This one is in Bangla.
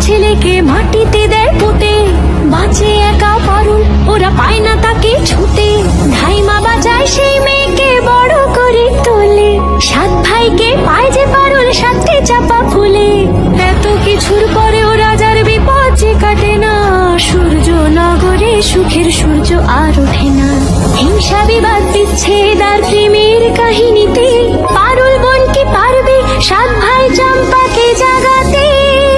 ছেলেকে মাটিতে দেয় পুঁতে। বাঁচে একা পারুল, ওরা পায় না তাকে ছুতে। ধাইমা বাজায় সেই মেয়েকে বড় করে তোলে। সাত ভাইকে পায় যে পারুল, সাতটি চাপা ফুলে। এত কিছুর পরেও রাজার বিপদ যে কাটে না। সূর্য নগরে সুখের সূর্য আর ওঠে না। হিংসা বিবাদ বিচ্ছেদ